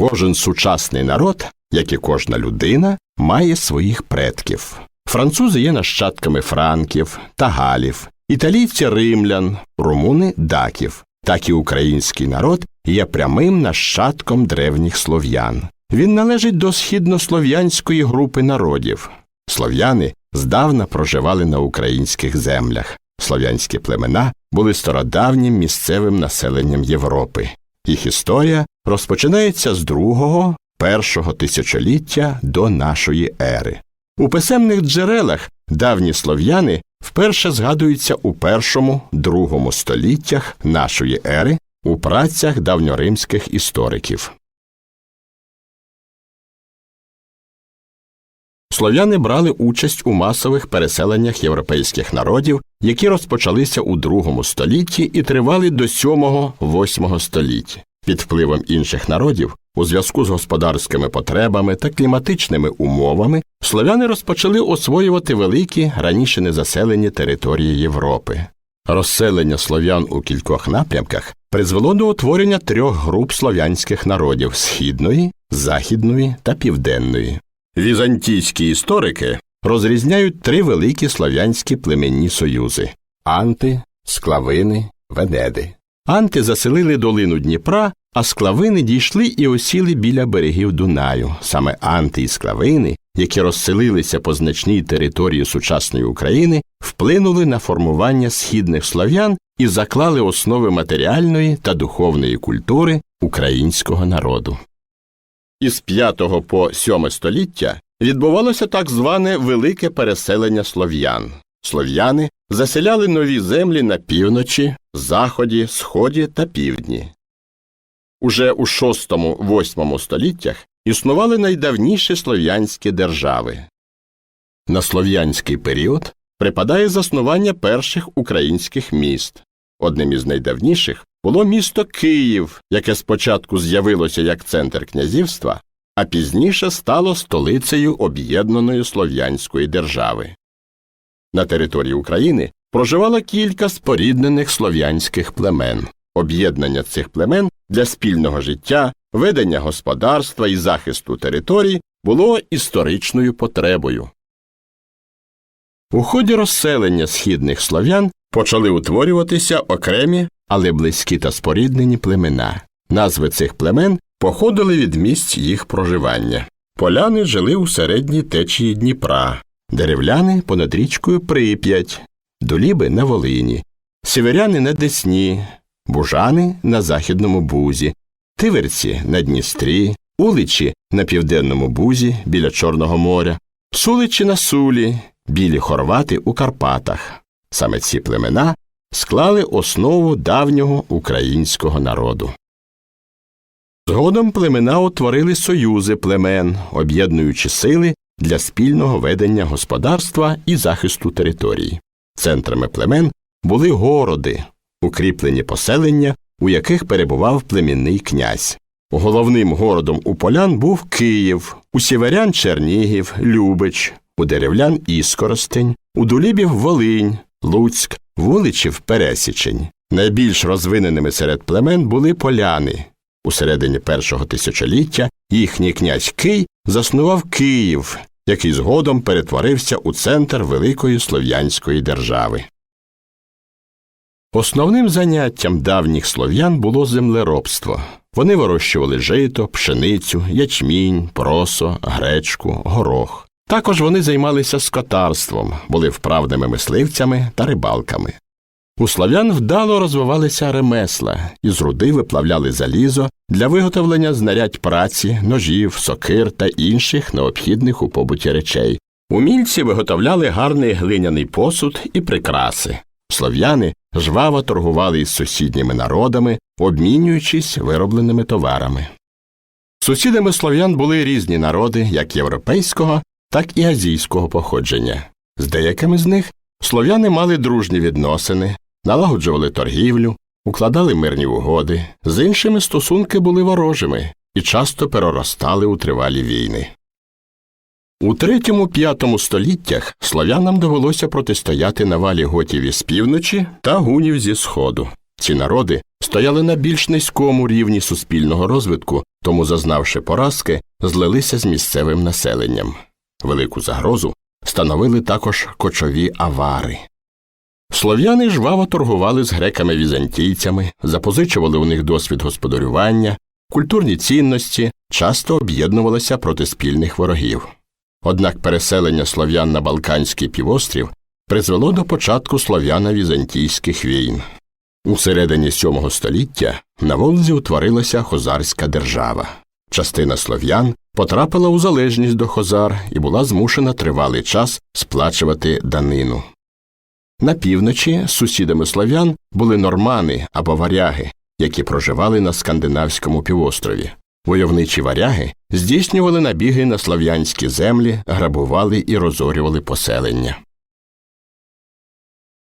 Кожен сучасний народ, як і кожна людина, має своїх предків. Французи є нащадками франків та галів, італійці римлян, румуни даків. Так і український народ є прямим нащадком древніх слов'ян. Він належить до східнослов'янської групи народів. Слов'яни здавна проживали на українських землях. Слов'янські племена були стародавнім місцевим населенням Європи. Їх історія розпочинається з другого, першого тисячоліття до нашої ери. У писемних джерелах давні слов'яни вперше згадуються у першому, другому століттях нашої ери у працях давньоримських істориків. Слов'яни брали участь у масових переселеннях європейських народів, які розпочалися у другому столітті і тривали до 7-8 століть. Під впливом інших народів, у зв'язку з господарськими потребами та кліматичними умовами, слов'яни розпочали освоювати великі раніше незаселені території Європи. Розселення слов'ян у кількох напрямках призвело до утворення трьох груп слов'янських народів східної, західної та південної. Візантійські історики розрізняють три великі слов'янські племенні союзи анти, склавини, венеди. Анти заселили долину Дніпра, а склавини дійшли і осіли біля берегів Дунаю. Саме анти і склавини, які розселилися по значній території сучасної України, вплинули на формування східних слов'ян і заклали основи матеріальної та духовної культури українського народу. Із 5 по 7 століття відбувалося так зване велике переселення слов'ян. Слов'яни заселяли нові землі на півночі, заході, сході та півдні. Уже у 6-8 століттях існували найдавніші слов'янські держави. На слов'янський період припадає заснування перших українських міст. Одним із найдавніших було місто Київ, яке спочатку з'явилося як центр князівства, а пізніше стало столицею об'єднаної слов'янської держави. На території України проживало кілька споріднених слов'янських племен. Об'єднання цих племен для спільного життя, ведення господарства і захисту територій було історичною потребою. У ході розселення східних слов'ян почали утворюватися окремі, але близькі та споріднені племена. Назви цих племен походили від місць їх проживання. Поляни жили у середній течії Дніпра, деревляни понад річкою Прип'ять, доліби на Волині, сіверяни на Десні, бужани на Західному Бузі, тиверці на Дністрі, уличі на Південному Бузі біля Чорного моря, суличі на Сулі, білі хорвати у Карпатах. Саме ці племена склали основу давнього українського народу. Згодом племена утворили союзи племен, об'єднуючи сили для спільного ведення господарства і захисту території. Центрами племен були городи, укріплені поселення, у яких перебував племінний князь. Головним городом у полян був Київ, у сіверян Чернігів, Любич, у деревлян Іскоростень, у Дулібів Волинь, Луцьк, вуличів Пересічень. Найбільш розвиненими серед племен були поляни. У середині першого тисячоліття їхній князь Кий заснував Київ, який згодом перетворився у центр великої слов'янської держави. Основним заняттям давніх слов'ян було землеробство. Вони вирощували жито, пшеницю, ячмінь, просо, гречку, горох. Також вони займалися скотарством, були вправними мисливцями та рибалками. У слов'ян вдало розвивалися ремесла, із руди виплавляли залізо для виготовлення знарядь праці, ножів, сокир та інших необхідних у побуті речей. Умільці виготовляли гарний глиняний посуд і прикраси. Слов'яни жваво торгували із сусідніми народами, обмінюючись виробленими товарами. Сусідами слов'ян були різні народи як європейського, так і азійського походження. З деякими з них слов'яни мали дружні відносини, налагоджували торгівлю, укладали мирні угоди, з іншими стосунки були ворожими і часто переростали у тривалі війни. У третьому-п'ятому століттях слов'янам довелося протистояти навалі готів із півночі та гунів зі сходу. Ці народи стояли на більш низькому рівні суспільного розвитку, тому, зазнавши поразки, злилися з місцевим населенням. Велику загрозу становили також кочові авари. Слов'яни жваво торгували з греками-візантійцями, запозичували у них досвід господарювання, культурні цінності, часто об'єднувалися проти спільних ворогів. Однак переселення слов'ян на Балканський півострів призвело до початку слов'яно-візантійських війн. У середині VII століття на Волзі утворилася Хозарська держава. Частина слов'ян потрапила у залежність до Хозар і була змушена тривалий час сплачувати данину. На півночі сусідами слов'ян були нормани або варяги, які проживали на скандинавському півострові. Войовничі варяги здійснювали набіги на слов'янські землі, грабували і розорювали поселення.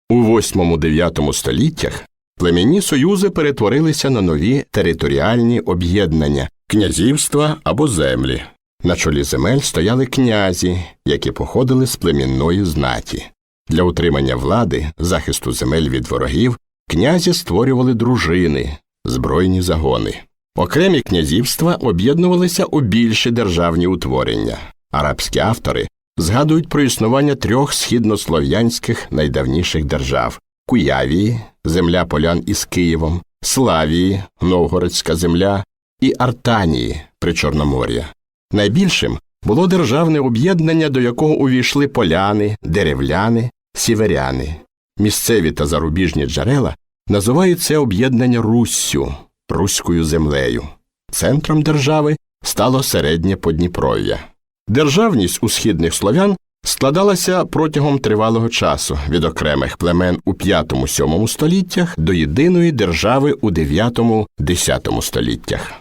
У 8-9 століттях племінні союзи перетворилися на нові територіальні об'єднання, князівства або землі. На чолі земель стояли князі, які походили з племінної знаті. Для утримання влади, захисту земель від ворогів, князі створювали дружини, збройні загони. Окремі князівства об'єднувалися у більші державні утворення. Арабські автори згадують про існування трьох східнослов'янських найдавніших держав Куявії, земля полян із Києвом, Славії, Новгородська земля і Артанії при Чорномор'я. Найбільшим було державне об'єднання, до якого увійшли поляни, деревляни, сіверяни. Місцеві та зарубіжні джерела називають це об'єднання Руссю, руською землею. Центром держави стало середнє Подніпров'я. Державність у східних слов'ян складалася протягом тривалого часу від окремих племен у 5-7 століттях до єдиної держави у 9-10 століттях.